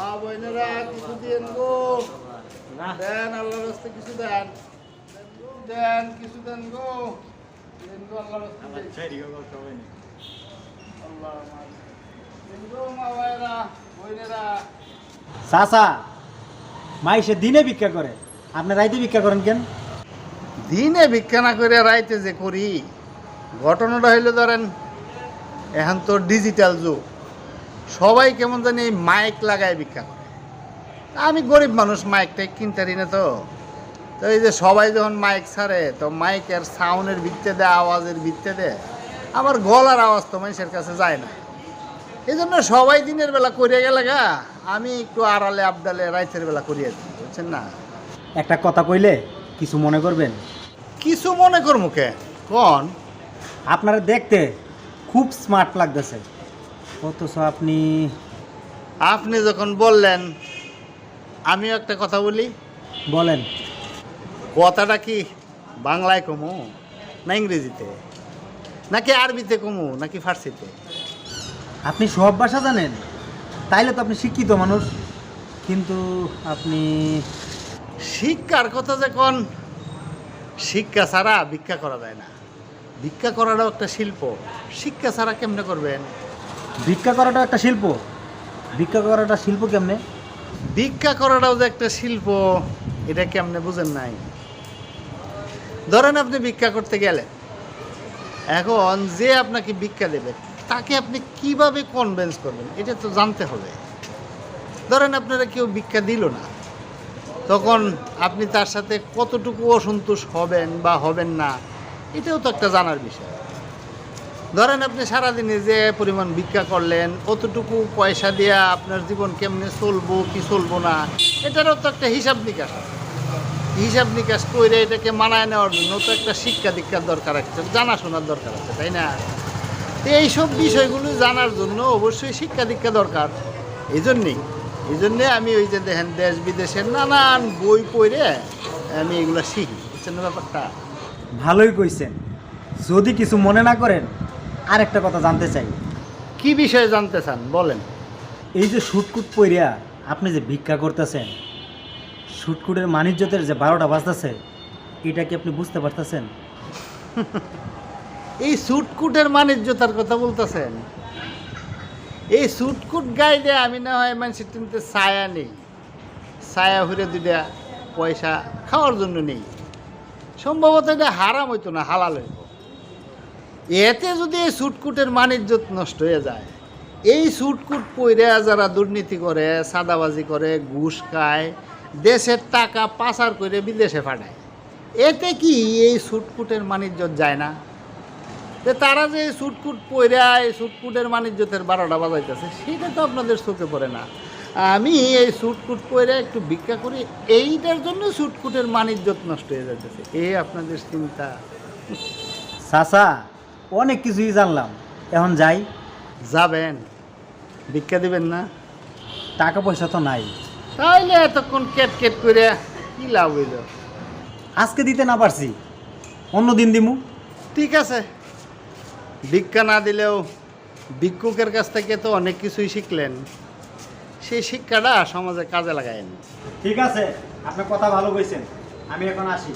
মা বোনেরা কিছু দেন গো। না। দেন আল্লাহর রাস্তে কিছু দেন। দেন কিছু দেন গো। দেন গো আল্লাহর রাস্তে। আল্লাহ দেন গো মা ভাইরা বোনেরা। চাচা মাইসে দিনে ভিক্ষা করে। আপনি রাইতে ভিক্ষা করেন কেন? দিনে ভিক্ষা না করে রাইতে যে করি ঘটনাটা হইল ধরেন এখন তো ডিজিটাল যুগ। সবাই কেমন জানি এই মাইক লাগায় ভিক্ষা করে আমি গরিব মানুষ মাইকটা কিনতে পারি না তো। তো এই যে সবাই যখন মাইক ছাড়ে তো মাইকের সাউন্ডের ভিত্তে দেয় আওয়াজের ভিত্তে দেয় আমার গলার আওয়াজ তো মানুষের কাছে যায় না। এই জন্য সবাই দিনের বেলা করিয়ে গেলে গা আমি একটু আড়ালে আবডালে রাইতের বেলা করিয়ে দিই বুঝছেন না? একটা কথা কইলে কিছু মনে করবেন? কিছু মনে কর মুখে কন? আপনারা দেখতে খুব স্মার্ট লাগতেছে। অথচ আপনি আপনি যখন বললেন আমিও একটা কথা বলি। বলেন। কথাটা কি বাংলায় কমু না ইংরেজিতে? নাকি আরবিতে কমু নাকি ফার্সিতে? আপনি সব ভাষা জানেন তাইলে তো আপনি শিক্ষিত মানুষ। কিন্তু আপনি শিক্ষার কথা যখন শিক্ষা ছাড়া ভিক্ষা করা যায় না। ভিক্ষা করাটাও একটা শিল্প শিক্ষা ছাড়া কেমনে করবেন? ভিক্ষা করাটা একটা শিল্প। ভিক্ষা করাটা শিল্প কেমনে? ভিক্ষা করাটাও যে একটা শিল্প, এটা কেমনে বুঝেন নাই? ধরেন আপনি ভিক্ষা করতে গেলেন। এখন যে আপনাকে ভিক্ষা দেবে, তাকে আপনি কীভাবে কনভেন্স করবেন? এটা তো জানতে হবে। ধরেন আপনারা কেউ ভিক্ষা দিল না, তখন আপনি তার সাথে কতটুকু অসন্তোষ হবেন বা হবেন না, এটাও তো একটা জানার বিষয়। ধরেন আপনি সারাদিনে যে পরিমাণ ভিক্ষা করলেন, অতটুকু পয়সা দিয়ে আপনার জীবন কেমনে চলবো, কি চলবো না, এটারও তো একটা হিসাব নিকাশ। হিসাব নিকাশ করে এটাকে মানায় নেওয়ার জন্য তো একটা শিক্ষা দীক্ষার দরকার আছে, জানাশোনার দরকার আছে, তাই না? তো এইসব বিষয়গুলো জানার জন্য অবশ্যই শিক্ষা দীক্ষা দরকার। এই জন্যেই, এই জন্যে আমি ওই যে দেখেন দেশ বিদেশের নানান বই পড়ে আমি এগুলো শিখি, বুঝছেন ব্যাপারটা? ভালোই কইছেন। যদি কিছু মনে না করেন আর একটা কথা জানতে চাই। কি বিষয়ে জানতে চান? বলেন। এই যে শুটকুট পইরা আপনি যে ভিক্ষা করতেছেন শুটকুটের মানিজ্যতের যে বারোটা বাজতেছে এটা কি আপনি বুঝতে পারতেছেন? এই সুটকুটের মানিজ্যতার কথা বলতেছেন? এই সুটকুট গাইডে আমি না হয় মানুষের তিনতে ছায়া নেই। ছায়া ঘুরে দুইটা পয়সা খাওয়ার জন্য নেই। সম্ভবত এটা হারাম হইতো না হালাল হইব এতে যদি এই সুটকুটের মানিজ্যত নষ্ট হয়ে যায়, এই সুটকুট পইরে যারা দুর্নীতি করে, সাদাবাজি করে, ঘুষ খায়, দেশের টাকা পাচার করে বিদেশে পাঠায়, এতে কি এই সুটকুটের মানিজ্যত যায় না? যে তারা যে সুটকুট পইরা এই সুটকুটের মানিজ্যতের বারোটা বাজাইতেছে, সেটা তো আপনাদের চোখে পড়ে না। আমি এই সুটকুট পইরা একটু ভিক্ষা করি, এইটার জন্য সুটকুটের মানিজ্যত নষ্ট হয়ে যাইতেছে এই আপনাদের চিন্তা। চাচা অনেক কিছুই জানলাম। এখন যাই। যাবেন। ভিক্ষা দিবেন না। টাকা পয়সা তো নাই। তাইলে এতক্ষণ কেট কেট করে কি লাভ হইল? আজকে দিতে না পারছি। অন্য দিন দিমু। ঠিক আছে। ভিক্ষা না দিলেও ভিক্ষুকের কাছ থেকে তো অনেক কিছুই শিখলেন। সেই শিক্ষাটা সমাজে কাজে লাগায়েন। ঠিক আছে আপনার কথা ভালো কইছেন। আমি এখন আসি।